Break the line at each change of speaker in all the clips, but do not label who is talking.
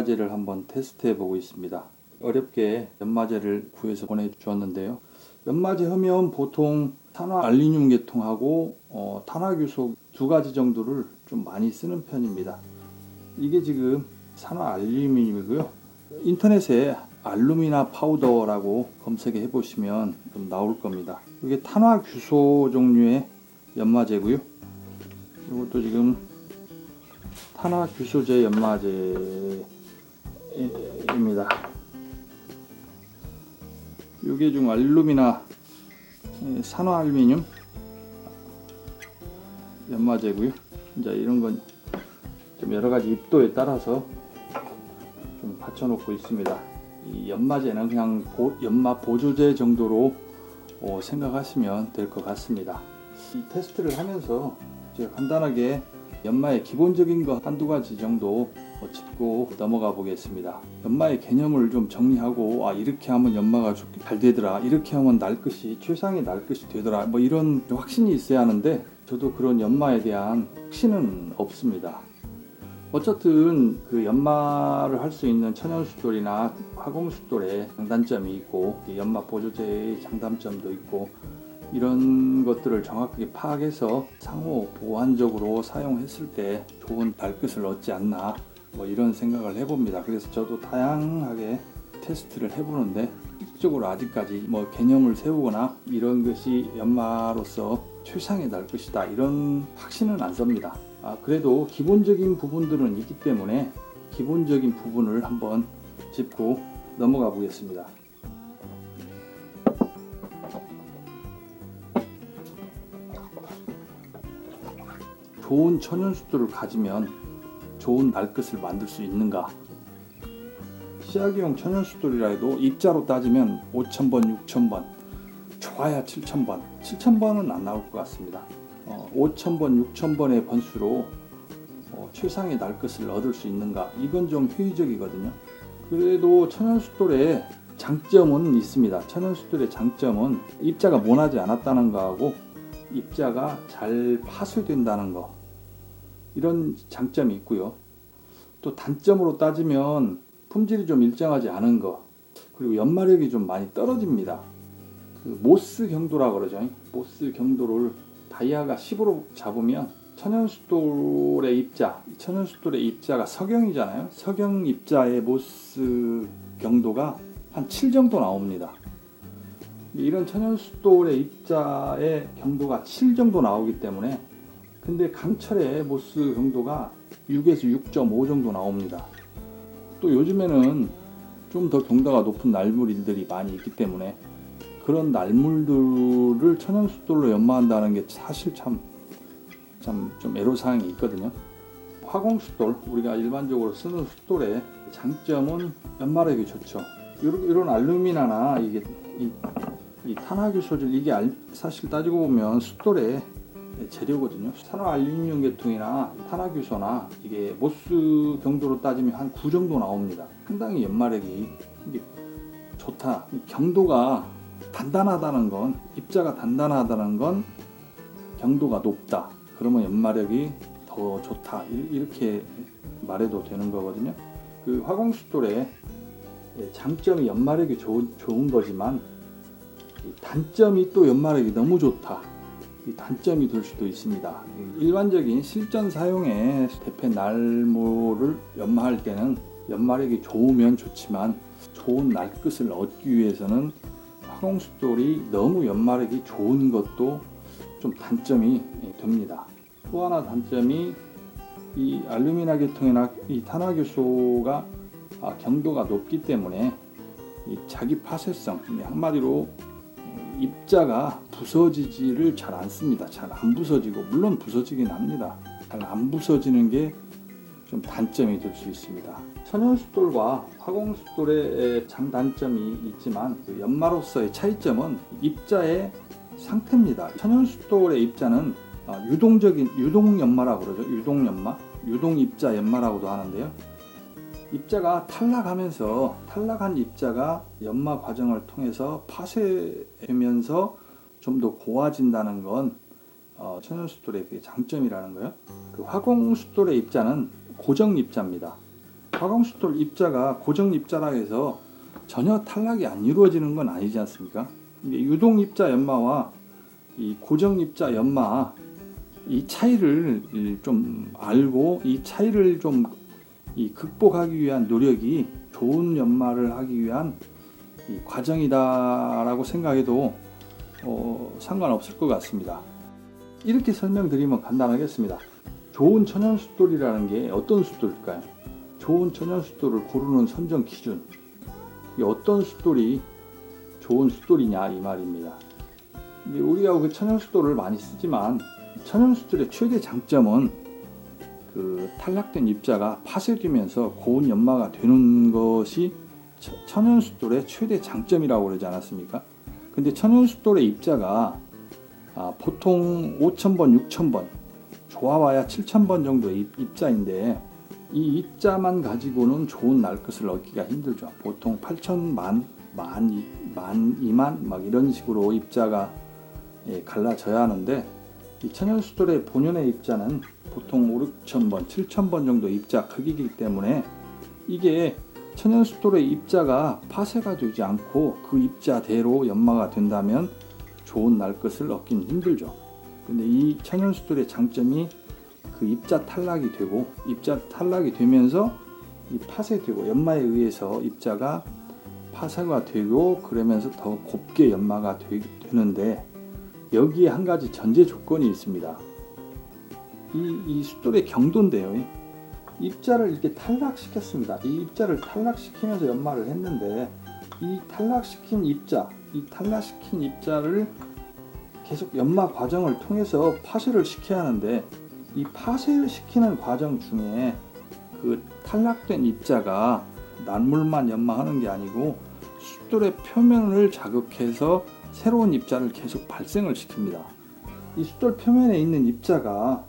연마제를 한번 테스트해 보고 있습니다. 어렵게 연마제를 구해서 보내주었는데요. 연마제 하면 보통 탄화 알루미늄 계통하고 어, 탄화규소 두 가지 정도를 좀 많이 쓰는 편입니다. 이게 지금 산화 알루미늄이고요. 인터넷에 알루미나 파우더라고 검색해 보시면 좀 나올 겁니다. 이게 탄화규소 종류의 연마제고요. 이것도 지금 탄화규소제 연마제 입니다. 이게 좀 알루미나 예, 산화 알루미늄 연마제고요. 이제 이런 건 좀 여러 가지 입도에 따라서 좀 받쳐놓고 있습니다. 이 연마제는 그냥 보- 연마 보조제 정도로 어, 생각하시면 될 것 같습니다. 이 테스트를 하면서 제가 간단하게 연마의 기본적인 거 한두 가지 정도 어, 짚고 넘어가 보겠습니다. 연마의 개념을 좀 정리하고 아 이렇게 하면 연마가 좋- 잘 되더라 이렇게 하면 날 것이 최상의 날 것이 되더라 뭐 이런 확신이 있어야 하는데 저도 그런 연마에 대한 확신은 없습니다. 어쨌든 그 연마를 할 수 있는 천연숫돌이나 화공숫돌의 장단점이 있고 이 연마 보조제의 장단점도 있고 이런 것들을 정확하게 파악해서 상호 보완적으로 사용했을 때 좋은 발끝을 얻지 않나 뭐 이런 생각을 해봅니다. 그래서 저도 다양하게 테스트를 해보는데 실적으로 아직까지 뭐 개념을 세우거나 이런 것이 연마로서 최상의 날 것이다 이런 확신은 안 섭니다. 아, 그래도 기본적인 부분들은 있기 때문에 기본적인 부분을 한번 짚고 넘어가 보겠습니다. 좋은 천연수도를 가지면 좋은 날것을 만들 수 있는가? 시아기용 천연수돌이라 해도 입자로 따지면 5,000번, 6,000번, 좋아야 7,000번, 7,000번은 안 나올 것 같습니다. 어, 5,000번, 6,000번의 번수로 어, 최상의 날것을 얻을 수 있는가? 이건 좀 회의적이거든요. 그래도 천연수돌의 장점은 있습니다. 천연수돌의 장점은 입자가 모나지 않았다는 거하고 입자가 잘 파쇄된다는 거 이런 장점이 있고요. 또 단점으로 따지면 품질이 좀 일정하지 않은 거 그리고 연마력이 좀 많이 떨어집니다. 그 모스 경도라 그러죠. 모스 경도를 다이아가 10으로 잡으면 천연숫돌의 입자, 천연숫돌의 입자가 석영이잖아요. 석영 입자의 모스 경도가 한 7 정도 나옵니다. 이런 천연숫돌의 입자의 경도가 7 정도 나오기 때문에 근데 강철의 모스 경도가 6에서 6.5 정도 나옵니다. 또 요즘에는 좀 더 경도가 높은 날물들이 많이 있기 때문에 그런 날물들을 천연숫돌로 연마한다는 게 사실 참 참 좀 애로사항이 있거든요. 화공숫돌 우리가 일반적으로 쓰는 숫돌의 장점은 연마력이 좋죠. 이런, 이런 알루미나나 이게 이, 이 탄화규 소질 이게 알- 사실 따지고 보면 숫돌의 재료거든요. 산화 알루미늄 계통이나 탄화규소나 이게 모스 경도로 따지면 한 9 정도 나옵니다. 상당히 연마력이 좋다. 이 경도가 단단하다는 건 입자가 단단하다는 건 경도가 높다. 그러면 연마력이 더 좋다. 이- 이렇게 말해도 되는 거거든요. 그 화공숫돌의 예, 장점이 연마력이 좋은, 좋은 거지만 이 단점이 또 연마력이 너무 좋다. 이 단점이 될 수도 있습니다. 이 일반적인 실전 사용의 대패 날모를 연마할 때는 연마력이 좋으면 좋지만 좋은 날끝을 얻기 위해서는 화공숫돌이 너무 연마력이 좋은 것도 좀 단점이 됩니다. 또 하나 단점이 이 알루미나 계통이나 이 탄화교소가 아, 경도가 높기 때문에 이 자기 파쇄성 한마디로 입자가 부서지지를 잘 않습니다. 잘 안 부서지고 물론 부서지긴 합니다. 잘 안 부서지는 게 좀 단점이 될 수 있습니다. 천연숫돌과 화공숫돌의 장단점이 있지만 그 연마로서의 차이점은 입자의 상태입니다. 천연숫돌의 입자는 어, 유동적인 유동 연마라고 그러죠. 유동 연마, 유동 입자 연마라고도 하는데요. 입자가 탈락하면서 탈락한 입자가 연마 과정을 통해서 파쇄되면서 좀 더 고와진다는 건 어, 천연숫돌의 그 장점이라는 거예요. 그 화공숫돌의 입자는 고정 입자입니다. 화공 숫돌 입자가 고정 입자라 해서 전혀 탈락이 안 이루어지는 건 아니지 않습니까? 유동 입자 연마와 이 고정 입자 연마 이 차이를 좀 알고 이 차이를 좀 이 극복하기 위한 노력이 좋은 연마를 하기 위한 이 과정이다라고 생각해도 어, 상관없을 것 같습니다. 이렇게 설명드리면 간단하겠습니다. 좋은 천연 숫돌이라는 게 어떤 숫돌일까요? 좋은 천연 숫돌을 고르는 선정 기준. 이 어떤 숫돌이 좋은 숫돌이냐 이 말입니다. 우리가 그 천연 숫돌을 많이 쓰지만 천연 숫돌의 최대 장점은 그 탈락된 입자가 파쇄되면서 고운 연마가 되는 것이 처- 천연 숫돌의 최대 장점이라고 그러지 않았습니까? 근데 천연 숫돌의 입자가 아, 보통 5,000번, 6,000번, 좋아봐야 7,000번 정도의 입- 입자인데 이 입자만 가지고는 좋은 날것을 얻기가 힘들죠. 보통 8,000만, 만, 이- 만, 2만 막 이런 식으로 입자가 예, 갈라져야 하는데 이 천연수돌의 본연의 입자는 보통 5, 6,000번, 7,000번 정도 입자 크기이기 때문에 이게 천연수돌의 입자가 파쇄가 되지 않고 그 입자대로 연마가 된다면 좋은 날 것을 얻긴 힘들죠. 근데 이 천연수돌의 장점이 그 입자 탈락이 되고 입자 탈락이 되면서 이 파쇄되고 연마에 의해서 입자가 파쇄가 되고 그러면서 더 곱게 연마가 되, 되는데 여기에 한 가지 전제 조건이 있습니다. 이, 이 숫돌의 경도인데요. 이 입자를 이렇게 탈락시켰습니다. 이 입자를 탈락시키면서 연마를 했는데 이 탈락시킨 입자, 이 탈락시킨 입자를 계속 연마 과정을 통해서 파쇄를 시켜야 하는데 이 파쇄를 시키는 과정 중에 그 탈락된 입자가 난물만 연마하는 게 아니고 숫돌의 표면을 자극해서 새로운 입자를 계속 발생을 시킵니다. 이 숫돌 표면에 있는 입자가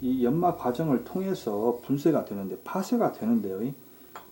이 연마 과정을 통해서 분쇄가 되는데 파쇄가 되는데요. 이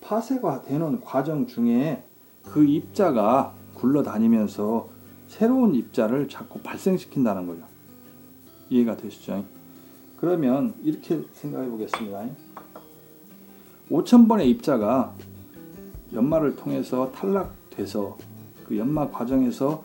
파쇄가 되는 과정 중에 그 입자가 굴러다니면서 새로운 입자를 자꾸 발생시킨다는 거죠. 이해가 되시죠? 그러면 이렇게 생각해 보겠습니다. 5,000번의 입자가 연마를 통해서 탈락돼서 그 연마 과정에서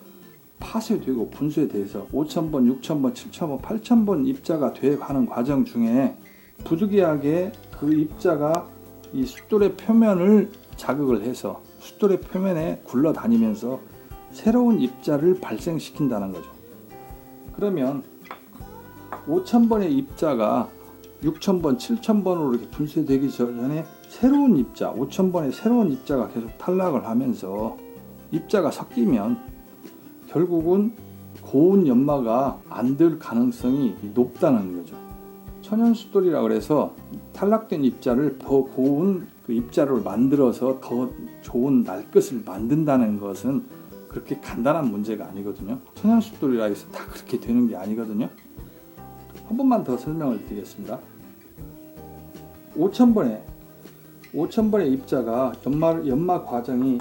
파쇄되고 분쇄돼서 5,000번, 6,000번, 7,000번, 8,000번 입자가 돼 가는 과정 중에 부득이하게 그 입자가 이 숫돌의 표면을 자극을 해서 숫돌의 표면에 굴러다니면서 새로운 입자를 발생시킨다는 거죠. 그러면 5,000번의 입자가 6,000번, 7,000번으로 이렇게 분쇄되기 전에 새로운 입자, 5,000번의 새로운 입자가 계속 탈락을 하면서 입자가 섞이면 결국은 고운 연마가 안 될 가능성이 높다는 거죠. 천연숫돌이라 그래서 탈락된 입자를 더 고운 그 입자를 만들어서 더 좋은 날것을 만든다는 것은 그렇게 간단한 문제가 아니거든요. 천연숫돌이라 해서 다 그렇게 되는 게 아니거든요. 한 번만 더 설명을 드리겠습니다. 5,000번의 5,000번의 입자가 연마 연마 과정이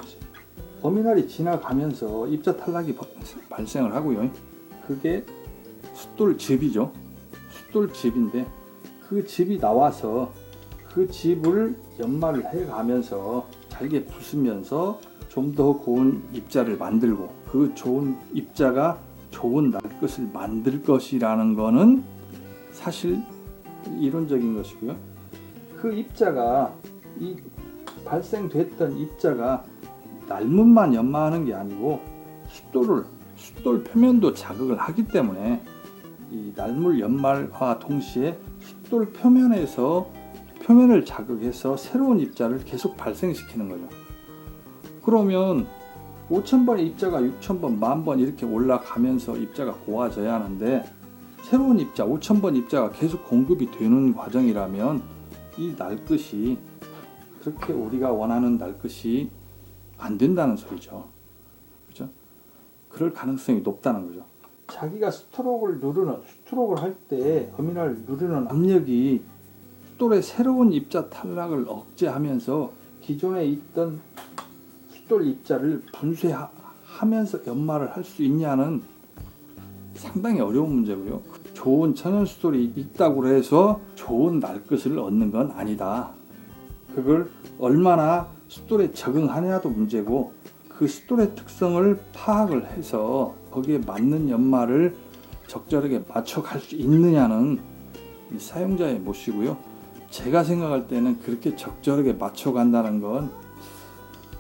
어미날이 지나가면서 입자 탈락이 버- 발생을 하고요. 그게 숫돌즙이죠. 숫돌즙인데 그 즙이 나와서 그 즙을 연마를 해가면서 잘게 부수면서 좀 더 고운 입자를 만들고 그 좋은 입자가 좋은 날 것을 만들 것이라는 거는 사실 이론적인 것이고요. 그 입자가 이 발생됐던 입자가 날문만 연마하는 게 아니고 숫돌을 숫돌 표면도 자극을 하기 때문에 이 날물 연말과 동시에 숫돌 표면에서 표면을 자극해서 새로운 입자를 계속 발생시키는 거죠. 그러면 5,000번의 입자가 6,000번, 만번 이렇게 올라가면서 입자가 고와져야 하는데 새로운 입자, 5,000번 입자가 계속 공급이 되는 과정이라면 이 날것이 그렇게 우리가 원하는 날것이 안 된다는 소리죠. 그죠? 그럴 가능성이 높다는 거죠. 자기가 스트로크를 누르는 스트로크를 할 때 어미날 누르는 압력이 숫돌의 새로운 입자 탈락을 억제하면서 기존에 있던 숫돌 입자를 분쇄하면서 연마를 할 수 있냐는 상당히 어려운 문제고요. 좋은 천연 숫돌이 있다고 해서 좋은 날끝을 얻는 건 아니다. 그걸 얼마나 숫돌에 적응하냐도 문제고 그 숫돌의 특성을 파악을 해서 거기에 맞는 연말을 적절하게 맞춰갈 수 있느냐는 이 사용자의 몫이고요. 제가 생각할 때는 그렇게 적절하게 맞춰간다는 건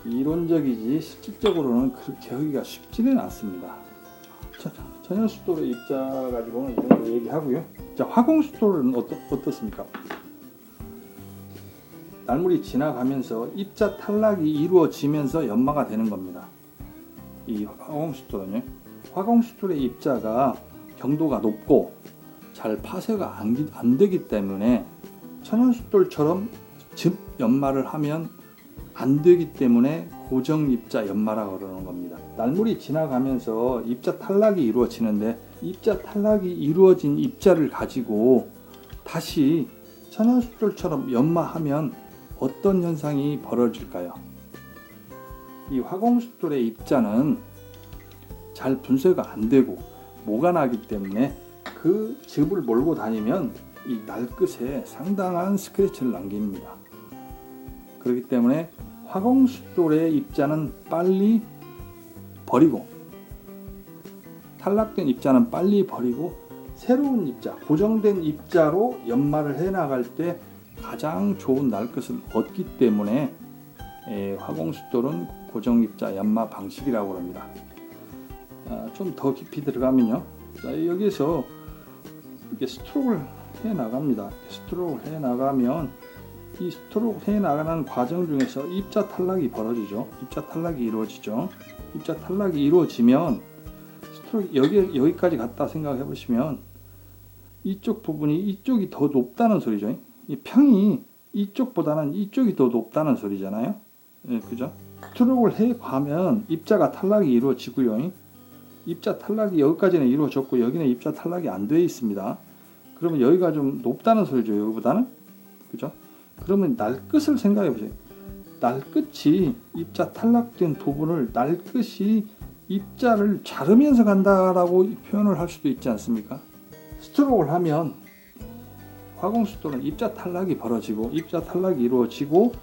이론적이지 실질적으로는 그렇게 하기가 쉽지는 않습니다. 자, 천연 숫돌의 입자 가지고는 이 정도 얘기하고요. 자, 화공 숫돌은 어떠, 어떻습니까? 날물이 지나가면서 입자 탈락이 이루어지면서 연마가 되는 겁니다. 이 화공수돌은요. 화공수돌의 입자가 경도가 높고 잘 파쇄가 안, 기- 안 되기 때문에 천연수돌처럼 즙 연마를 하면 안 되기 때문에 고정 입자 연마라고 그러는 겁니다. 날물이 지나가면서 입자 탈락이 이루어지는데 입자 탈락이 이루어진 입자를 가지고 다시 천연수돌처럼 연마하면 어떤 현상이 벌어질까요? 이 화공수돌의 입자는 잘 분쇄가 안 되고 모가 나기 때문에 그 즙을 몰고 다니면 이 날끝에 상당한 스크래치를 남깁니다. 그렇기 때문에 화공수돌의 입자는 빨리 버리고 탈락된 입자는 빨리 버리고 새로운 입자, 고정된 입자로 연마를 해 나갈 때 가장 좋은 날 것을 얻기 때문에 에, 화공수돌은 고정입자 연마 방식이라고 합니다. 아, 좀더 깊이 들어가면요. 자, 여기서 이렇게 스트로크를 해 나갑니다. 스트로크를 해 나가면 이 스트로크 해 나가는 과정 중에서 입자 탈락이 벌어지죠. 입자 탈락이 이루어지죠. 입자 탈락이 이루어지면 스트로크 여기 여기까지 갔다 생각해 보시면 이쪽 부분이 이쪽이 더 높다는 소리죠. 이 평이 이쪽보다는 이쪽이 더 높다는 소리잖아요. 예, 그죠? 트럭을 해 가면 입자가 탈락이 이루어지고요. 입자 탈락이 여기까지는 이루어졌고 여기는 입자 탈락이 안 돼 있습니다. 그러면 여기가 좀 높다는 소리죠. 여기보다는 그죠? 그러면 날 끝을 생각해 보세요. 날 끝이 입자 탈락된 부분을 날 끝이 입자를 자르면서 간다라고 표현을 할 수도 있지 않습니까? 스트로크를 하면 화공수도는 입자 탈락이 벌어지고 입자 탈락이 이루어지고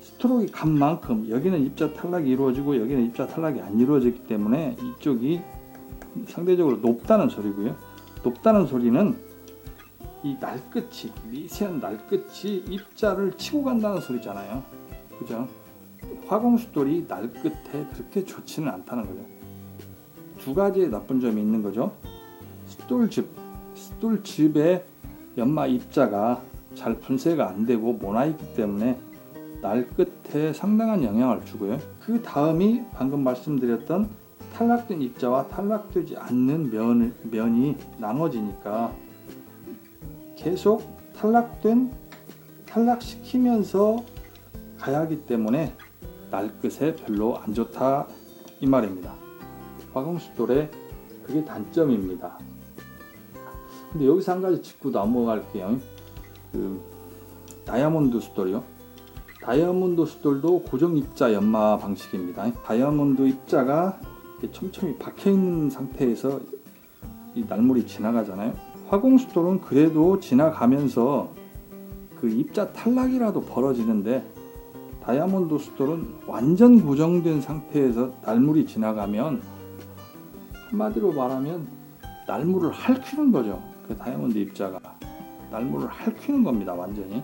스트로크가 간 만큼 여기는 입자 탈락이 이루어지고 여기는 입자 탈락이 안 이루어지기 때문에 이쪽이 상대적으로 높다는 소리고요. 높다는 소리는 이 날끝이 미세한 날끝이 입자를 치고 간다는 소리잖아요. 그죠? 화공수돌이 날끝에 그렇게 좋지는 않다는 거죠. 두 가지의 나쁜 점이 있는 거죠. 숫돌즙, 숫돌즙의 연마 입자가 잘 분쇄가 안 되고 모나있기 때문에 날 끝에 상당한 영향을 주고요. 그 다음이 방금 말씀드렸던 탈락된 입자와 탈락되지 않는 면, 면이 나눠지니까 계속 탈락된 탈락시키면서 가야 하기 때문에 날 끝에 별로 안 좋다 이 말입니다. 화공수돌의 그게 단점입니다. 근데 여기서 한 가지 짚고 넘어갈게요. 그 다이아몬드 수돌이요. 다이아몬드 수돌도 고정 입자 연마 방식입니다. 다이아몬드 입자가 촘촘히 박혀 있는 상태에서 이 날물이 지나가잖아요. 화공 수돌은 그래도 지나가면서 그 입자 탈락이라도 벌어지는데 다이아몬드 수돌은 완전 고정된 상태에서 날물이 지나가면 한마디로 말하면 날물을 핥히는 거죠. 그 다이아몬드 입자가 날물을 핥히는 겁니다. 완전히.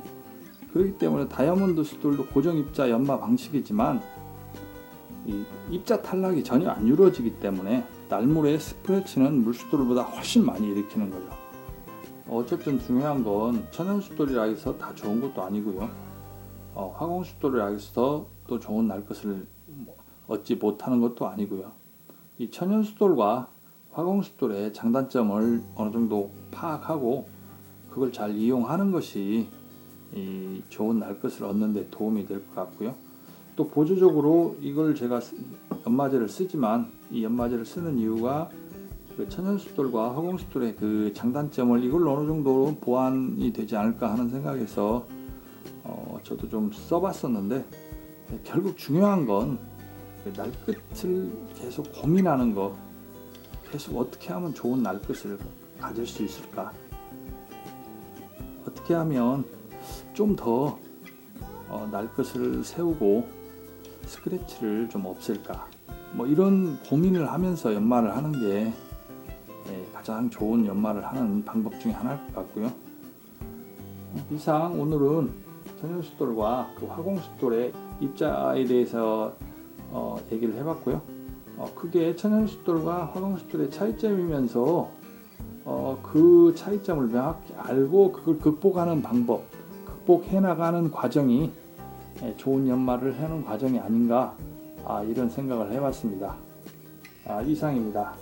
그렇기 때문에 다이아몬드 수돌도 고정 입자 연마 방식이지만 이 입자 탈락이 전혀 안 이루어지기 때문에 날물의 스프레치는 물수돌보다 훨씬 많이 일으키는 거죠. 어쨌든 중요한 건 천연수돌이라 해서 다 좋은 것도 아니고요. 어, 화공수돌이라 해서 또 좋은 날 것을 얻지 못하는 것도 아니고요. 이 천연수돌과 화공수돌의 장단점을 어느 정도 파악하고 그걸 잘 이용하는 것이 이 좋은 날 것을 얻는 데 도움이 될 것 같고요. 또 보조적으로 이걸 제가 쓰- 연마제를 쓰지만 이 연마제를 쓰는 이유가 그 천연수돌과 화공수돌의 그 장단점을 이걸로 어느 정도 보완이 되지 않을까 하는 생각에서 어, 저도 좀 써봤었는데 결국 중요한 건그 날끝을 계속 고민하는 거 계속 어떻게 하면 좋은 날끝을 가질 수 있을까? 어떻게 하면 좀더 어, 날 것을 세우고 스크래치를 좀 없앨까? 뭐 이런 고민을 하면서 연말을 하는 게 예, 가장 좋은 연말을 하는 방법 중에 하나일 것 같고요. 어, 이상 오늘은 천연숫돌과 그 화공숫돌의 입자에 대해서 어, 얘기를 해봤고요. 어, 크게 천연숫돌과 화공숫돌의 차이점이면서 어, 그 차이점을 명확히 알고 그걸 극복하는 방법, 극복해 나가는 과정이 예, 좋은 연말을 하는 과정이 아닌가 아, 이런 생각을 해봤습니다. 아, 이상입니다.